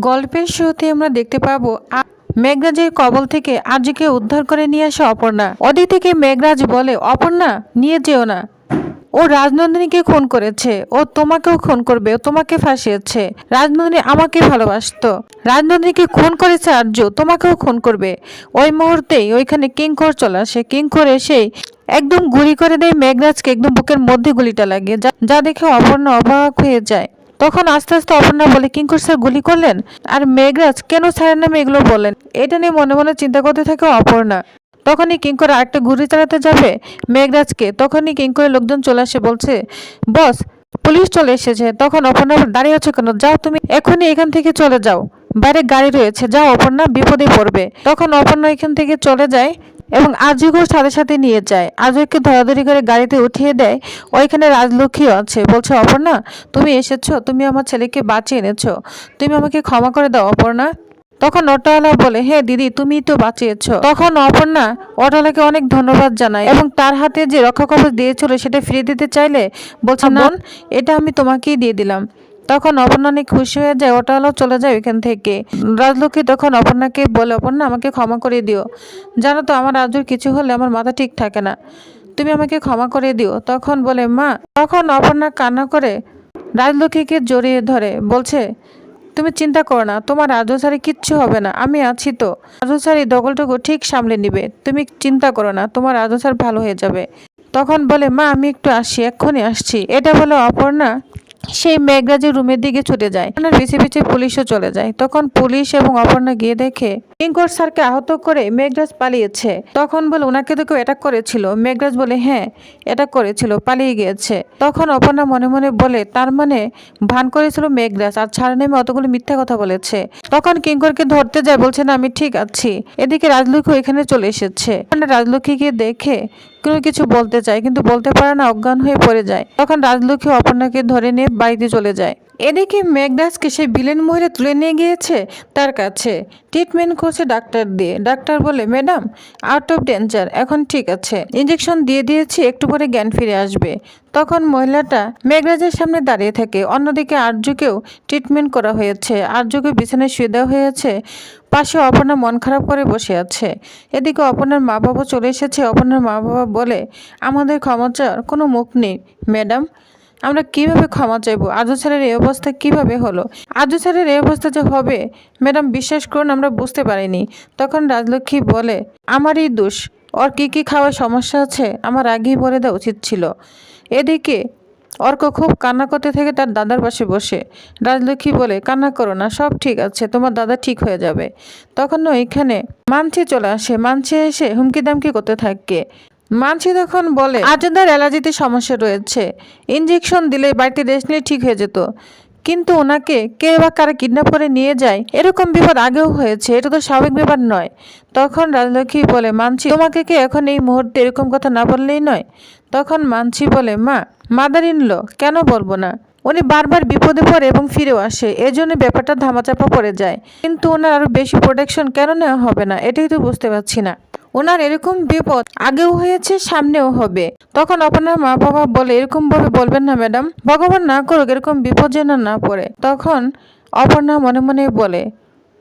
গল্পের শুরুতে আমরা দেখতে পাবো মেঘরাজের কবল থেকে আর্যকে উদ্ধার করে নিয়ে আসে অপর্ণা। ওদিক থেকে মেঘরাজ বলে, অপর্ণা, নিয়ে যেও না। ও রাজনন্দিনীকে খুন করেছে। ও তোমাকেও খুন করবে। ও তোমাকে ফাঁসিয়েছে। রাজনন্দিনী আমাকে ভালোবাসতো। রাজনন্দিনীকে খুন করেছে আর্য। তোমাকেও খুন করবে। ওই মুহূর্তেই ওইখানে কিঙ্কর চলে আসে। কিঙ্কর এসেই একদম গুলি করে দেয় মেঘরাজকে। একদম বুকের মধ্যে গুলিটা লাগে যা দেখে অপর্ণা অবাক হয়ে যায়। তখন আস্তে আস্তে অপর্ণা বলে কিঙ্কর স্যার গুলি করলেন? আর মেঘরাজ, কেন স্যারের নামে এগুলো বললেন? এটা নিয়ে মনে মনে চিন্তা করতে থাকে অপর্ণা। তখনই কিঙ্কর আরেকটা ঘুরি চালাতে যাবে মেঘরাজকে। তখনই কিঙ্করের লোকজন চলে আসে, বলছে, বস, পুলিশ চলে এসেছে। তখন অপর্ণা দাঁড়িয়ে আছো কেন? যাও তুমি, এখনই এখান থেকে চলে যাও। বাইরে গাড়ি রয়েছে। যাও অপর্ণা, বিপদে পড়বে। তখন অপর্ণা এখান থেকে চলে যায় এবং আজকেও সাথে সাথে নিয়ে যায়। আজকে ধরাধরি করে গাড়িতে উঠিয়ে দেয়। ওইখানে রাজলক্ষ্মীও আছে। বলছে অপর্ণা তুমি এসেছ। তুমি আমার ছেলেকে বাঁচিয়ে এনেছো। তুমি আমাকে ক্ষমা করে দাও অপর্ণা। তখন অটোওয়ালা বলে হ্যাঁ দিদি তুমি তো বাঁচিয়েছ। তখন অপর্ণা অটোওয়ালাকে অনেক ধন্যবাদ জানায় এবং তার হাতে যে রক্ষা কবচ দিয়েছিল সেটা ফিরিয়ে দিতে চাইলে বলছে না এটা আমি তোমাকেই দিয়ে দিলাম। তখন অপর্ণা অনেক খুশি হয়ে যায় অটোওয়ালাও চলে যায় ওইখান থেকে। রাজলক্ষ্মী তখন অপর্ণাকে বলে, অপর্ণা, আমাকে ক্ষমা করে দিও। জানো তো, আমার আজুর কিছু হলে আমার মাথা ঠিক থাকে না। তুমি আমাকে ক্ষমা করে দিও। তখন বলে, মা। তখন অপর্ণা কান্না করে রাজলক্ষ্মীকে জড়িয়ে ধরে, বলছে, তুমি চিন্তা করো না, তোমার রাজসারি কিচ্ছু হবে না, আমি আছি তো। রাজসারি দখলটুকু ঠিক সামলে নিবে। তুমি চিন্তা করো না, তোমার রাজসার ভালো হয়ে যাবে। তখন বলে, মা, আমি একটু আসি, এক্ষুনি আসছি। এটা বলে অপর্ণা সেই মেঘরাজের রুমের দিকে ছুটে যায়। ওনার পিছে পিছে পুলিশও চলে যায়। তখন পুলিশ এবং অপর্ণা গিয়ে দেখে কিঙ্কর স্যারকে আহত করে মেঘরাজ পালিয়েছে। তখন বলে, ওনাকে তো কেউ অ্যাটাক করেছিল। মেঘরাজ বলে হ্যাঁ অ্যাটাক করেছিল, পালিয়ে গিয়েছে। তখন অপর্ণা মনে মনে বলে, তার মানে ভান করেছিল মেঘরাজ, আর ছাড় নেমে অতগুলো মিথ্যা কথা বলেছে। তখন কিঙ্করকে ধরতে যায়, বলছে, না, আমি ঠিক আছি। এদিকে রাজলক্ষ্মী এখানে চলে এসেছে। রাজলক্ষ্মীকে দেখে কোনো কিছু বলতে চায়, কিন্তু বলতে পারে না, অজ্ঞান হয়ে পড়ে যায়। তখন রাজলক্ষ্মী অপর্ণাকে ধরে নিয়ে বাড়িতে চলে যায়। এদিকে মেঘরাজকে সেই বিলেন মহিলা তুলে নিয়ে গিয়েছে তার কাছে। ট্রিটমেন্ট করছে ডাক্তার দিয়ে। ডাক্তার বলে, ম্যাডাম আউট অফ ডেঞ্জার এখন ঠিক আছে। ইঞ্জেকশন দিয়ে দিয়েছি, একটু পরে জ্ঞান ফিরে আসবে। তখন মহিলাটা মেঘরাজের সামনে দাঁড়িয়ে থাকে। অন্যদিকে আর্যকেও ট্রিটমেন্ট করা হয়েছে। আর্যকে বিছানায় শুয়ে দেওয়া হয়েছে। পাশে অপর্ণা মন খারাপ করে বসে আছে। এদিকে অপর্ণার মা বাবা চলে এসেছে। অপর্ণার মা বাবা বলে, আমাদের ক্ষমতার কোনো মুখ নেই, ম্যাডাম। আমরা কীভাবে ক্ষমা চাইব? আজু স্যারের এই অবস্থা কীভাবে হলো? আজু স্যারের এই অবস্থা যে হবে, ম্যাডাম বিশ্বাস করুন, আমরা বুঝতে পারিনি। তখন রাজলক্ষ্মী বলে, আমারই দোষ। ওর কী কী খাওয়ার সমস্যা আছে? আমার আগেই বলে দেওয়া উচিত ছিল। এদিকে অর্ক খুব কান্না করতে থাকে তার দাদার পাশে বসে। রাজলক্ষ্মী বলে, কান্না করো না, সব ঠিক আছে, তোমার দাদা ঠিক হয়ে যাবে। তখন ওইখানে মানছে চলে আসে। মানছে এসে হুমকি দামকি করতে থাকে। মানছি তখন বলে আজদার অ্যালার্জিতে সমস্যা রয়েছে। ইঞ্জেকশন দিলে বাড়িতে রেস্ট নিয়ে ঠিক হয়ে যেত। কিন্তু ওনাকে কে বা কারা কিডন্যাপ করে নিয়ে যায়, এরকম বিপদ আগেও হয়েছে, এটা তো স্বাভাবিক ব্যাপার নয়। তখন রাজলক্ষ্মী বলে মানছি তোমাকে কি এখন এই মুহূর্তে এরকম কথা না বললেই নয়? তখন মানছি বলে, মা মাদার ইনলো কেন বলব না? উনি বারবার বিপদে পড়ে এবং ফিরেও আসে, এজন্য ব্যাপারটা ধামাচাপা পড়ে যায়। কিন্তু ওনার আরও বেশি প্রোটেকশন কেন নেওয়া হবে না? এটাই তো বুঝতে পারছি না। ওনার এরকম বিপদ আগেও হয়েছে, সামনেও হবে। তখন আপনার মা বাবা বলে এরকম ভাবে বলবেন না, ম্যাডাম। ভগবান না করুক, এরকম বিপদ যেন না পড়ে। তখন অপর্ণা মনে মনে বলে,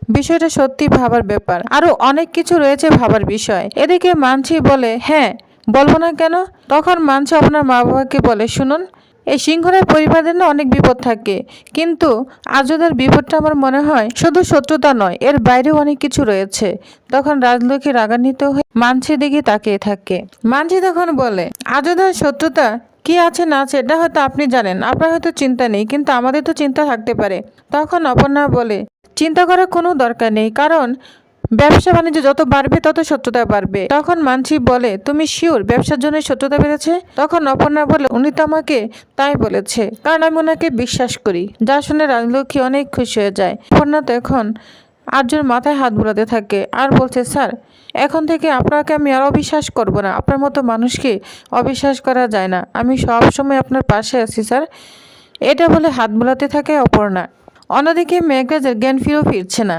বিষয়টা সত্যি ভাবার ব্যাপার। আরও অনেক কিছু রয়েছে ভাবার বিষয়। এদিকে মানছি বলে হ্যাঁ বলব না কেন? তখন মানছি আপনার মা বাবাকে বলে, শুনুন এই সিংহরায় পরিবারের না অনেক বিপদ থাকে। কিন্তু আজদার বিপদটা আমার মনে হয় শুধু শত্রুতা নয়, এর বাইরেও অনেক কিছু রয়েছে। তখন রাজলক্ষ্মী রাগান্বিত হয়ে মানছি দিকে তাকিয়ে থাকে। মানছি তখন বলে, আজদার শত্রুতা কি আছে না আছে, এটা হয়তো আপনি জানেন, আপনার হয়তো চিন্তা নেই, কিন্তু আমাদের তো চিন্তা থাকতে পারে। তখন অপর্ণা বলে, চিন্তা করার কোনো দরকার নেই, কারণ ব্যবসা বাণিজ্য যত বাড়বে, তত শত্রুতা বাড়বে। তখন মানসি বলে, তুমি শিওর ব্যবসার জন্য শত্রুতা বেড়েছে? তখন অপর্ণা বলে, উনি তো আমাকে তাই বলেছে। কারণ আমি ওনাকে বিশ্বাস করি। যা শুনে রাজলক্ষ্মী অনেক খুশি হয়ে যায়। অপর্ণা তো এখন আর্যর মাথায় হাত বুলাতে থাকে আর বলছে, স্যার, এখন থেকে আপনাকে আমি আর অবিশ্বাস করব না। আপনার মতো মানুষকে অবিশ্বাস করা যায় না। আমি সব সময় আপনার পাশে আছি, স্যার। এটা বলে হাত বুলাতে থাকে অপর্ণা। অন্যদিকে মেঘরাজের জ্ঞান ফিরেও ফিরছে না।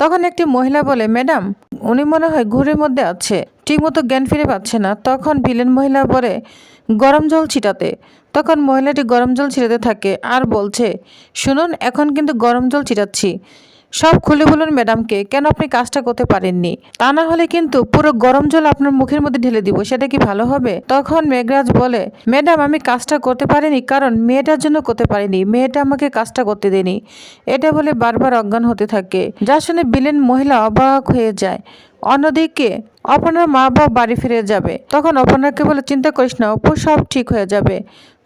তখন একটি মহিলা বলে, ম্যাডাম, উনি মনে হয় ঘুরের মধ্যে আছে। ঠিকমতো জ্ঞান ফিরে পাচ্ছে না। তখন ভিলেন মহিলা বলে, গরম জল ছিটাতে। তখন মহিলাটি গরম জল ছিটাতে থাকে আর বলছে, শুনুন, এখন কিন্তু গরম জল ছিটাচ্ছি। সব খুলে বলুন ম্যাডামকে, কেন আপনি কাজটা করতে পারেননি? তা না হলে কিন্তু পুরো গরম জল আপনার মুখের মধ্যে ঢেলে দিব, সেটা কি ভালো হবে? তখন মেঘরাজ বলে, ম্যাডাম, আমি কাজটা করতে পারিনি, কারণ মেয়েটার জন্য করতে পারিনি। মেয়েটা আমাকে কাজটা করতে দেনি এটা বলে বারবার অজ্ঞান হতে থাকে। যার শুনে বিলেন মহিলা অবাক হয়ে যায়। অন্যদিকে অপর্ণার মা বাবা বাড়ি ফিরে যাবে। তখন অপর্ণাকে বলে, চিন্তা করিস না, অপু, সব ঠিক হয়ে যাবে।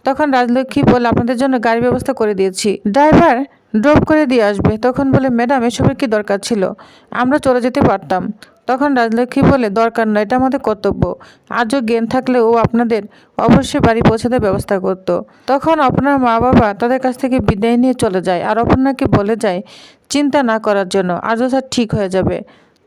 তখন রাজলক্ষ্মী বলে, আপনাদের জন্য গাড়ি ব্যবস্থা করে দিয়েছি। ড্রাইভার ড্রপ করে দিয়ে আসবে। তখন বলে, ম্যাডাম, এসবের কি দরকার ছিল? আমরা চলে যেতে পারতাম। তখন রাজলক্ষ্মী বলে, দরকার নয় এটা আমাদের কর্তব্য। আজও জ্ঞান থাকলে ও আপনাদের অবশ্যই বাড়ি পৌঁছাতে ব্যবস্থা করত। তখন আপনার মা বাবা তাদের কাছ থেকে বিদায় নিয়ে চলে যায়। আর অপর্ণাকে বলে যায়, চিন্তা না করার জন্য, আজও স্যার ঠিক হয়ে যাবে।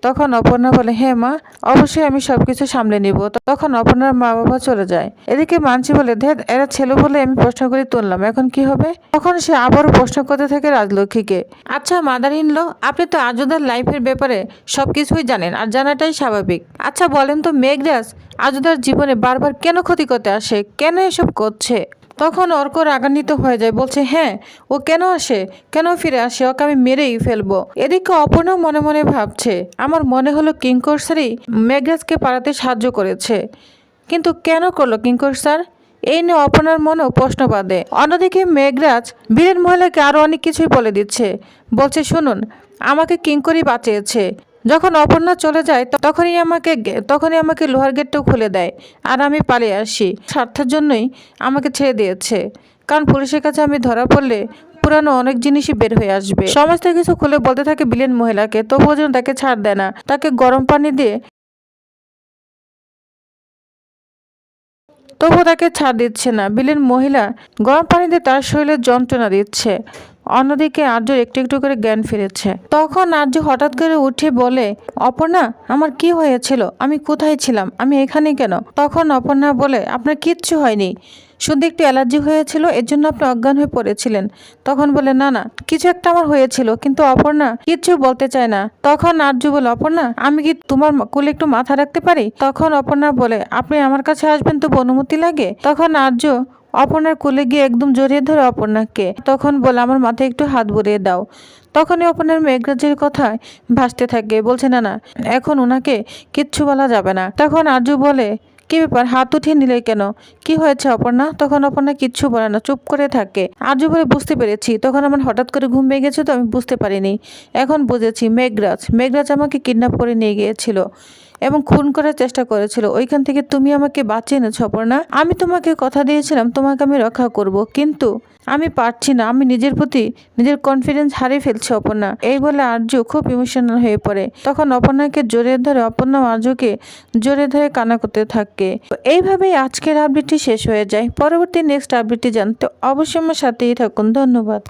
তখন অপর্ণা বলে হ্যাঁ মা, অবশ্যই আমি সবকিছু সামলে নিব। তখন অপর্ণার মা বাবা চলে যায়। এদিকে মানসি বলে দেখ এরা ছেলে বলে আমি প্রশ্ন করে তুললাম, এখন কি হবে? তখন সে আবারও প্রশ্ন করতে থাকে রাজলক্ষ্মীকে আচ্ছা মাদার ইন লো আপনি তো আজুদার লাইফের ব্যাপারে সব কিছুই জানেন আর জানাটাই স্বাভাবিক। আচ্ছা বলেন তো মেঘরাজ, আজুদার জীবনে বারবার কেন ক্ষতি করতে আসে? কেন এসব করছে? তখন অর্ক রাগান্বিত হয়ে যায়, বলছে হ্যাঁ ও কেন আসে? কেন ফিরে আসে? ওকে আমি মেরেই ফেলব। এদিকে অপর্ণা মনে মনে ভাবছে, আমার মনে হলো কিঙ্কর স্যারই মেঘরাজকে পালাতে সাহায্য করেছে। কিন্তু কেন করল কিঙ্কর স্যার এই নিয়ে অপর্ণার মনেও প্রশ্ন বাঁধে। অন্যদিকে মেঘরাজ বীরেন মহিলাকে আরও অনেক কিছুই বলে দিচ্ছে। বলছে, শুনুন, আমাকে কিঙ্করই বাঁচিয়েছে। যখন অপর্ণা চলে যায় তখনই আমাকে তখনই আমাকে লোহার গেটটাও খুলে দেয় আর আমি পালিয়ে আসি। স্বার্থের জন্যই আমাকে ছেড়ে দিয়েছে। কারণ পুলিশের কাছে আমি ধরা পড়লে পুরানো অনেক জিনিসই বের হয়ে আসবে। সমস্ত কিছু খুলে বলতে থাকে বিলেন মহিলাকে, তবুও যেন তাকে ছাড় দেয় না। তাকে গরম পানি দিয়ে তবুও তাকে ছাড় দিচ্ছে না। বিলেন মহিলা গরম পানিতে তার শরীরে যন্ত্রণা দিচ্ছে। অন্যদিকে আর্যর একটু একটু করে জ্ঞান ফিরেছে। তখন আর্য হঠাৎ করে উঠে বলে, অপর্ণা, আমার কি হয়েছিল? আমি কোথায় ছিলাম? আমি এখানে কেন? তখন অপর্ণা বলে, আপনার কিচ্ছু হয়নি। শুধু একটু অ্যালার্জি হয়েছিল, এর জন্য আপনি অজ্ঞান হয়ে পড়েছিলেন। তখন বলে, না না, কিছু একটা আমার হয়েছিল, কিন্তু অপর্ণা কিচ্ছু বলতে চায় না। তখন আর্য বলে, অপর্ণা, আমি কি তোমার কুলে একটু মাথা রাখতে পারি? তখন অপর্ণা বলে, আপনি আমার কাছে আসবেন তো অনুমতি লাগে? তখন আর্য অপর্ণার কোলে গিয়ে একদম জড়িয়ে ধরে অপর্ণাকে। তখন বলে, আমার মাথায় একটু হাত বুলিয়ে দাও। তখনই অপর্ণার মেঘরাজের কথায় ভাসতে থাকে। বলছে, না না, এখন ওনাকে কিচ্ছু বলা যাবে না। তখন আর্য বলে, কি ব্যাপার, হাত উঠিয়ে নিলে কেন? কি হয়েছে অপর্ণা? তখন অপর্ণা কিচ্ছু বলে না, চুপ করে থাকে। আর্য বলে, বুঝতে পেরেছি। তখন আমার হঠাৎ করে ঘুম পেয়ে গেছে তো আমি বুঝতে পারিনি। এখন বুঝেছি, মেঘরাজ মেঘরাজ আমাকে কিডন্যাপ করে নিয়ে গিয়েছিল। এবং খুন করার চেষ্টা করেছিল। ওইখান থেকে তুমি আমাকে বাঁচিয়ে এনেছো, অপর্ণা। আমি তোমাকে কথা দিয়েছিলাম, তোমাকে আমি রক্ষা করব। কিন্তু আমি পারছি না। আমি নিজের প্রতি নিজের কনফিডেন্স হারিয়ে ফেলছি, অপর্ণা। এই বলে আর্য খুব ইমোশনাল হয়ে পড়ে। তখন অপর্ণাকে জোরে ধরে অপর্ণা আর্যকে জোরে ধরে কানা করতে থাকে। এইভাবেই আজকের আপডেটটি শেষ হয়ে যায়। পরবর্তী নেক্সট আপডেটটি জানতে অবশ্যই আমার সাথেই থাকুন। ধন্যবাদ।